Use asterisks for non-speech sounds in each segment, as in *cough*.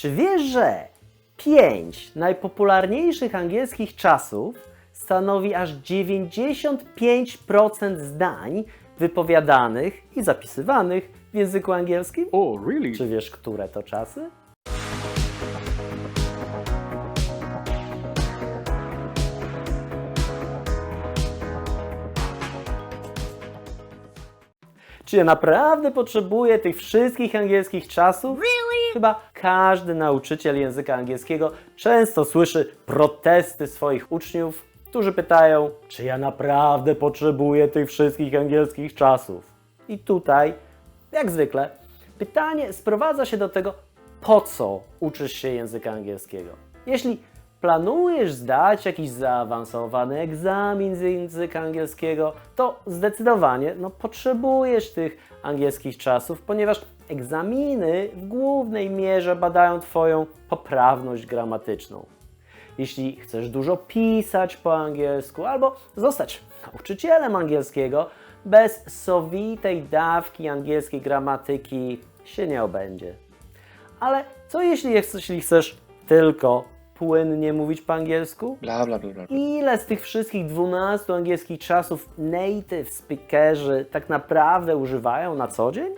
Czy wiesz, że pięć najpopularniejszych angielskich czasów stanowi aż 95% zdań wypowiadanych i zapisywanych w języku angielskim? Oh, really? Czy wiesz, które to czasy? Czy ja naprawdę potrzebuję tych wszystkich angielskich czasów? Chyba każdy nauczyciel języka angielskiego często słyszy protesty swoich uczniów, którzy pytają, czy ja naprawdę potrzebuję tych wszystkich angielskich czasów. I tutaj, jak zwykle, pytanie sprowadza się do tego, po co uczysz się języka angielskiego. Jeśli planujesz zdać jakiś zaawansowany egzamin z języka angielskiego, to zdecydowanie no, potrzebujesz tych angielskich czasów, ponieważ egzaminy w głównej mierze badają Twoją poprawność gramatyczną. Jeśli chcesz dużo pisać po angielsku albo zostać nauczycielem angielskiego, bez sowitej dawki angielskiej gramatyki się nie obędzie. Ale co jeśli, jeśli chcesz tylko płynnie mówić po angielsku? Bla, bla, bla, bla. bla. Ile z tych wszystkich 12 angielskich czasów native speakerzy tak naprawdę używają na co dzień?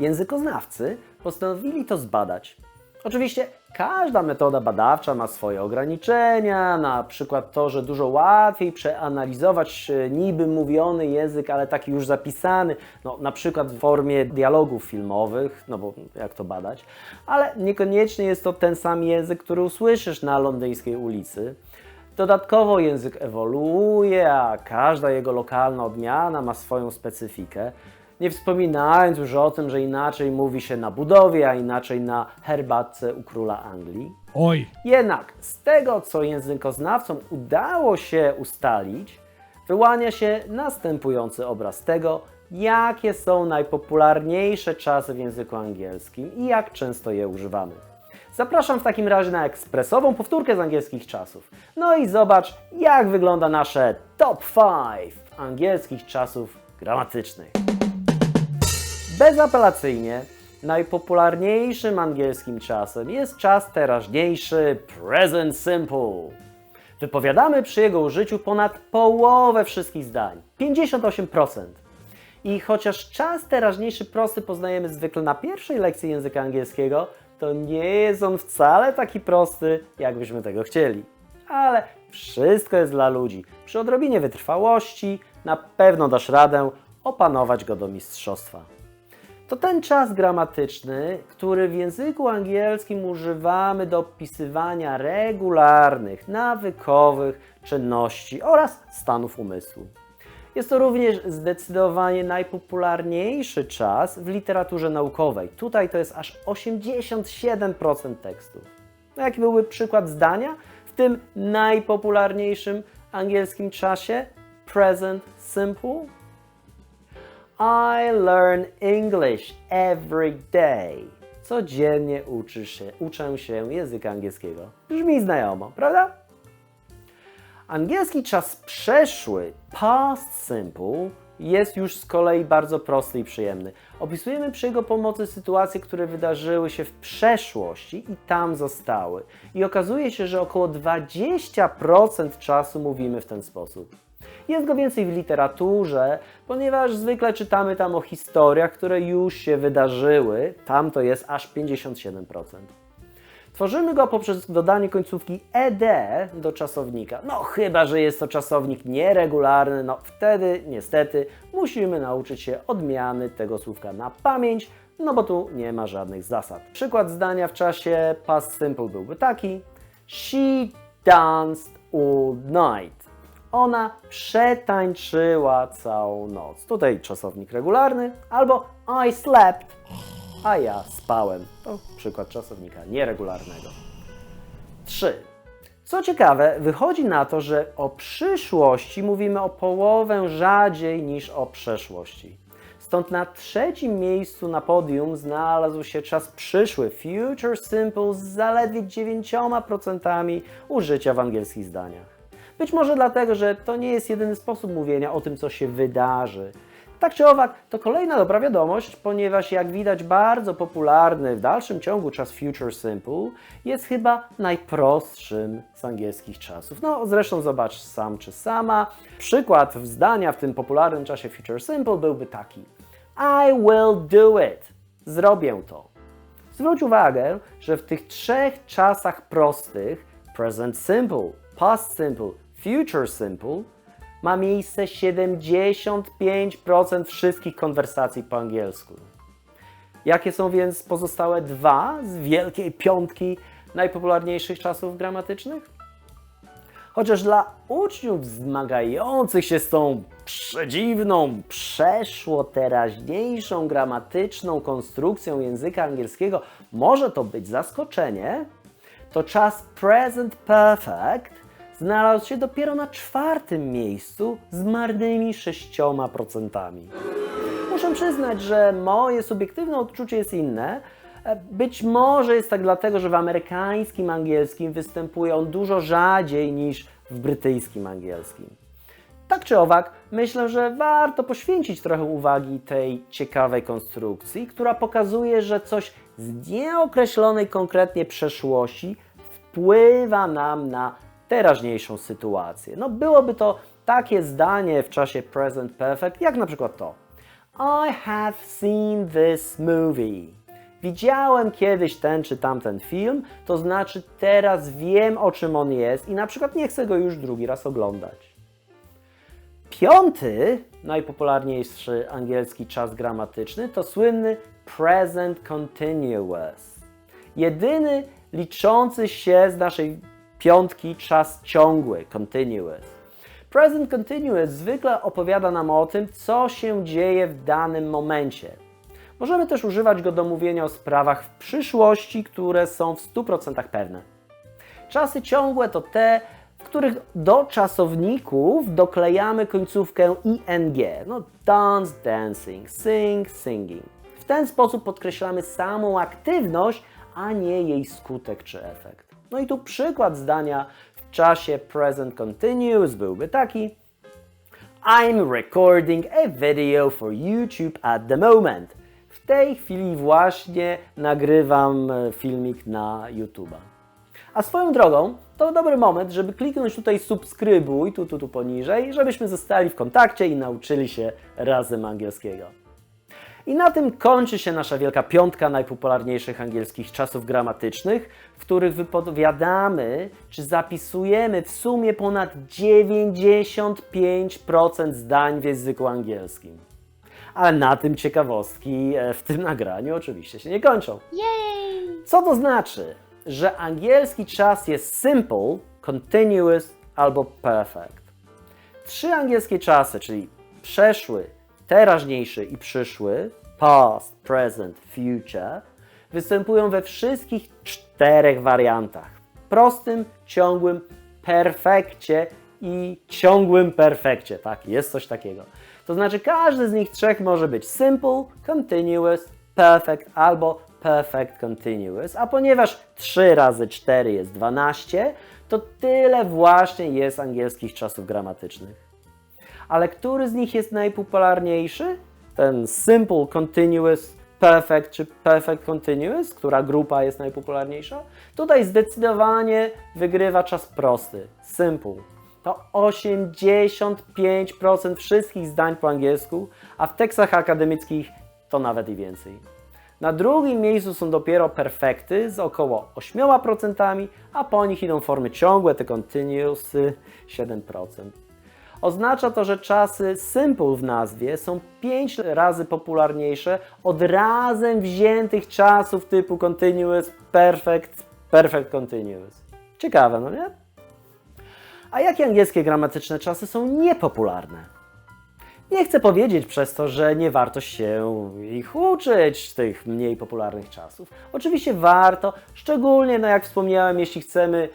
Językoznawcy postanowili to zbadać. Oczywiście każda metoda badawcza ma swoje ograniczenia, na przykład to, że dużo łatwiej przeanalizować e, niby mówiony język, ale taki już zapisany, no, na przykład w formie dialogów filmowych, no bo jak to badać, ale niekoniecznie jest to ten sam język, który usłyszysz na londyńskiej ulicy. Dodatkowo język ewoluuje, a każda jego lokalna odmiana ma swoją specyfikę. Nie wspominając już o tym, że inaczej mówi się na budowie, a inaczej na herbatce u króla Anglii. Oj, Jednak z tego, co językoznawcom udało się ustalić, wyłania się następujący obraz tego, jakie są najpopularniejsze czasy w języku angielskim i jak często je używamy. Zapraszam w takim razie na ekspresową powtórkę z angielskich czasów. No i zobacz, jak wygląda nasze top 5 angielskich czasów gramatycznych. Bezapelacyjnie najpopularniejszym angielskim czasem jest czas teraźniejszy present simple. Wypowiadamy przy jego użyciu ponad połowę wszystkich zdań 58%. I chociaż czas teraźniejszy prosty poznajemy zwykle na pierwszej lekcji języka angielskiego, to nie jest on wcale taki prosty, jakbyśmy tego chcieli. Ale wszystko jest dla ludzi. Przy odrobinie wytrwałości na pewno dasz radę opanować go do mistrzostwa. To ten czas gramatyczny, który w języku angielskim używamy do opisywania regularnych, nawykowych czynności oraz stanów umysłu. Jest to również zdecydowanie najpopularniejszy czas w literaturze naukowej. Tutaj to jest aż 87% tekstu. No jaki byłby przykład zdania w tym najpopularniejszym angielskim czasie? Present simple? I learn English every day. Codziennie uczy się, uczę się języka angielskiego. Brzmi znajomo, prawda? Angielski czas przeszły, past simple, jest już z kolei bardzo prosty i przyjemny. Opisujemy przy jego pomocy sytuacje, które wydarzyły się w przeszłości i tam zostały. I okazuje się, że około 20% czasu mówimy w ten sposób. Jest go więcej w literaturze, ponieważ zwykle czytamy tam o historiach, które już się wydarzyły. Tam to jest aż 57%. Tworzymy go poprzez dodanie końcówki ed do czasownika. No chyba, że jest to czasownik nieregularny, no wtedy niestety musimy nauczyć się odmiany tego słówka na pamięć, no bo tu nie ma żadnych zasad. Przykład zdania w czasie past simple byłby taki: She danced all night. Ona przetańczyła całą noc. Tutaj czasownik regularny albo I slept a ja spałem. To przykład czasownika nieregularnego. 3. Co ciekawe, wychodzi na to, że o przyszłości mówimy o połowę rzadziej niż o przeszłości. Stąd na trzecim miejscu na podium znalazł się czas przyszły, future simple z zaledwie 9% użycia w angielskich zdaniach. Być może dlatego, że to nie jest jedyny sposób mówienia o tym, co się wydarzy. Tak czy owak, to kolejna dobra wiadomość, ponieważ jak widać bardzo popularny w dalszym ciągu czas Future Simple jest chyba najprostszym z angielskich czasów. No zresztą zobacz sam czy sama. Przykład zdania w tym popularnym czasie Future Simple byłby taki. I will do it. Zrobię to. Zwróć uwagę, że w tych trzech czasach prostych present simple, past simple, future simple ma miejsce 75% wszystkich konwersacji po angielsku. Jakie są więc pozostałe dwa z wielkiej piątki najpopularniejszych czasów gramatycznych? Chociaż dla uczniów zmagających się z tą przedziwną, przeszło teraźniejszą gramatyczną konstrukcją języka angielskiego może to być zaskoczenie, to czas present perfect znalazł się dopiero na czwartym miejscu z marnymi 6%. Muszę przyznać, że moje subiektywne odczucie jest inne. E, Być może jest tak dlatego, że w amerykańskim angielskim występuje on dużo rzadziej niż w brytyjskim angielskim. Tak czy owak, myślę, że warto poświęcić trochę uwagi tej ciekawej konstrukcji, która pokazuje, że coś z nieokreślonej konkretnie przeszłości wpływa nam na teraźniejszą sytuację. No byłoby to takie zdanie w czasie present perfect, jak na przykład to. I have seen this movie. Widziałem kiedyś ten czy tamten film, to znaczy teraz wiem o czym on jest i na przykład nie chcę go już drugi raz oglądać. Piąty, najpopularniejszy angielski czas gramatyczny to słynny present continuous. Jedyny liczący się z naszej piątki czas ciągły, continuous. Present continuous zwykle opowiada nam o tym, co się dzieje w danym momencie. Możemy też używać go do mówienia o sprawach w przyszłości, które są w 100% pewne. Czasy ciągłe to te, w których do czasowników doklejamy końcówkę ing. No dance, dancing, sing, singing. W ten sposób podkreślamy samą aktywność, a nie jej skutek czy efekt. No i tu przykład zdania w czasie present continuous byłby taki: I'm recording a video for YouTube at the moment. W tej chwili właśnie nagrywam e, filmik na YouTube'a. A swoją drogą, to dobry moment, żeby kliknąć tutaj subskrybuj, tu, tu, tu poniżej, żebyśmy zostali w kontakcie i nauczyli się razem angielskiego. I na tym kończy się nasza wielka piątka najpopularniejszych angielskich czasów gramatycznych, w których wypowiadamy czy zapisujemy w sumie ponad 95% zdań w języku angielskim. Ale na tym ciekawostki e, w tym nagraniu oczywiście się nie kończą. Yay! Co to znaczy? Że angielski czas jest simple, continuous albo perfect. Trzy angielskie czasy, czyli przeszły, teraźniejszy i przyszły, past, present, future, występują we wszystkich czterech wariantach. Prostym, ciągłym, perfekcie i ciągłym perfekcie. Tak, jest coś takiego. To znaczy każdy z nich trzech może być simple, continuous, perfect albo perfect continuous, a ponieważ 3 razy 4 jest 12, to tyle właśnie jest angielskich czasów gramatycznych. Ale który z nich jest najpopularniejszy? Ten simple, continuous, perfect czy perfect continuous, która grupa jest najpopularniejsza? Tutaj zdecydowanie wygrywa czas prosty, simple. To 85% wszystkich zdań po angielsku, a w tekstach akademickich to nawet i więcej. Na drugim miejscu są dopiero perfekty z około 8%, a po nich idą formy ciągłe, te continuousy 7%. Oznacza to, że czasy simple w nazwie są 5 razy popularniejsze od razem wziętych czasów typu continuous, perfect, perfect continuous. Ciekawe, no nie? A jakie angielskie gramatyczne czasy są niepopularne? Nie chcę powiedzieć przez to, że nie warto się ich uczyć, tych mniej popularnych czasów. Oczywiście warto, szczególnie, no jak wspomniałem, jeśli chcemy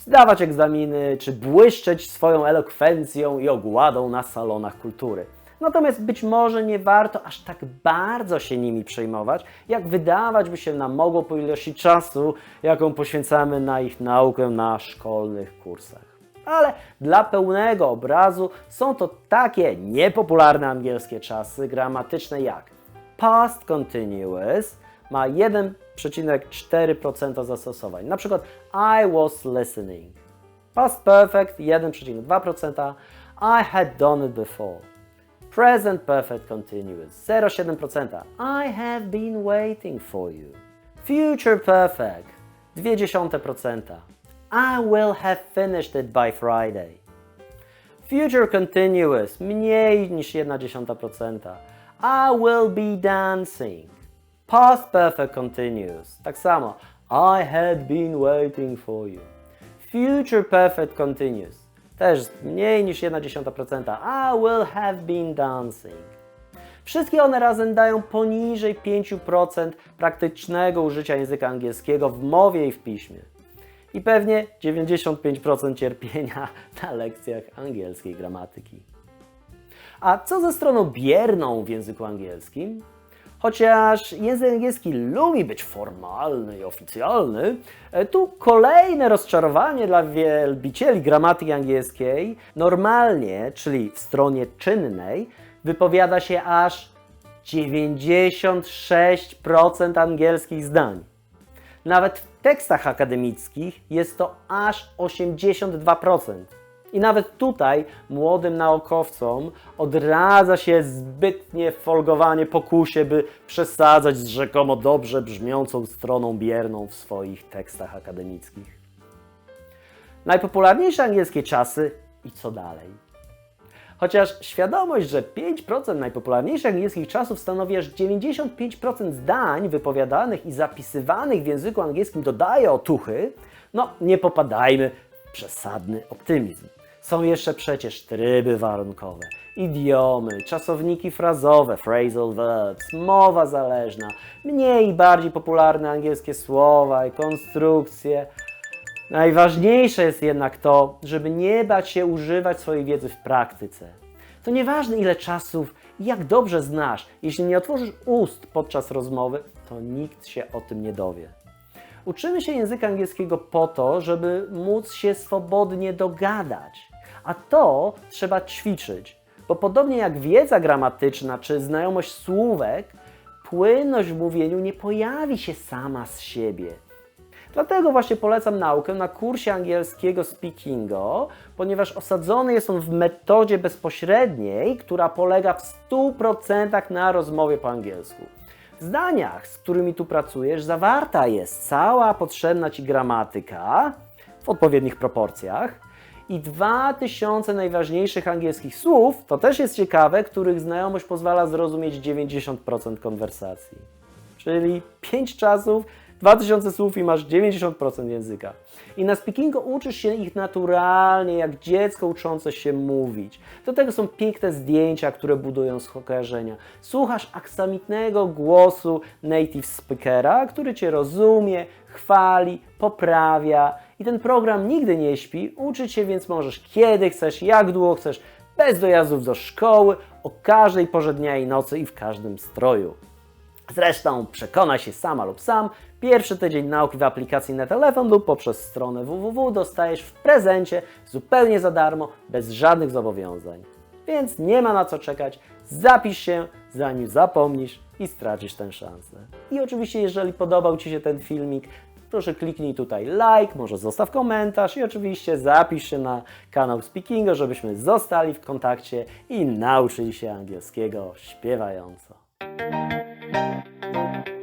zdawać egzaminy, czy błyszczeć swoją elokwencją i ogładą na salonach kultury. Natomiast być może nie warto aż tak bardzo się nimi przejmować, jak wydawać by się nam mogło po ilości czasu, jaką poświęcamy na ich naukę na szkolnych kursach. Ale dla pełnego obrazu są to takie niepopularne angielskie czasy gramatyczne jak past continuous ma 1,4% zastosowań. Na przykład I was listening. Past perfect 1,2%. I had done it before. Present perfect continuous 0,7%. I have been waiting for you. Future perfect 0,2%. I will have finished it by Friday. Future continuous mniej niż 1,1%. I will be dancing. Past perfect continuous tak samo. I had been waiting for you. Future perfect continuous też mniej niż 1,1%. I will have been dancing. Wszystkie one razem dają poniżej 5% praktycznego użycia języka angielskiego w mowie i w piśmie. I pewnie 95% cierpienia *laughs* na lekcjach angielskiej gramatyki. A co ze stroną bierną w języku angielskim? Chociaż język angielski lubi być formalny i oficjalny, e, tu kolejne rozczarowanie dla wielbicieli gramatyki angielskiej. Normalnie, czyli w stronie czynnej, wypowiada się aż 96% angielskich zdań. Nawet w tekstach akademickich jest to aż 82%. I nawet tutaj młodym naukowcom odradza się zbytnie folgowanie pokusie, by przesadzać z rzekomo dobrze brzmiącą stroną bierną w swoich tekstach akademickich. Najpopularniejsze angielskie czasy i co dalej? Chociaż świadomość, że 5% najpopularniejszych angielskich czasów stanowi aż 95% zdań wypowiadanych i zapisywanych w języku angielskim dodaje otuchy, no nie popadajmy w przesadny optymizm. Są jeszcze przecież tryby warunkowe, idiomy, czasowniki frazowe, phrasal verbs, mowa zależna, mniej i bardziej popularne angielskie słowa i konstrukcje. Najważniejsze jest jednak to, żeby nie bać się używać swojej wiedzy w praktyce. To nieważne ile czasów i jak dobrze znasz, jeśli nie otworzysz ust podczas rozmowy, to nikt się o tym nie dowie. Uczymy się języka angielskiego po to, żeby móc się swobodnie dogadać. A to trzeba ćwiczyć, bo podobnie jak wiedza gramatyczna czy znajomość słówek, płynność w mówieniu nie pojawi się sama z siebie. Dlatego właśnie polecam naukę na kursie angielskiego Speakingo, ponieważ osadzony jest on w metodzie bezpośredniej, która polega w 100% na rozmowie po angielsku. Zdaniach, z którymi tu pracujesz, zawarta jest cała potrzebna Ci gramatyka w odpowiednich proporcjach i 2000 najważniejszych angielskich słów, to też jest ciekawe, których znajomość pozwala zrozumieć 90% konwersacji. Czyli 5 czasów 2000 słów i masz 90% języka. I na speakingu uczysz się ich naturalnie, jak dziecko uczące się mówić. Do tego są piękne zdjęcia, które budują skojarzenia. Słuchasz aksamitnego głosu native speakera, który cię rozumie, chwali, poprawia. I ten program nigdy nie śpi, uczyć się więc możesz kiedy chcesz, jak długo chcesz, bez dojazdów do szkoły, o każdej porze dnia i nocy i w każdym stroju. Zresztą przekona się sama lub sam, pierwszy tydzień nauki w aplikacji na telefon lub poprzez stronę www dostajesz w prezencie zupełnie za darmo, bez żadnych zobowiązań. Więc nie ma na co czekać, zapisz się, zanim zapomnisz i stracisz tę szansę. I oczywiście, jeżeli podobał Ci się ten filmik, proszę kliknij tutaj like, może zostaw komentarz i oczywiście zapisz się na kanał Speakingo, żebyśmy zostali w kontakcie i nauczyli się angielskiego śpiewająco. Thank you.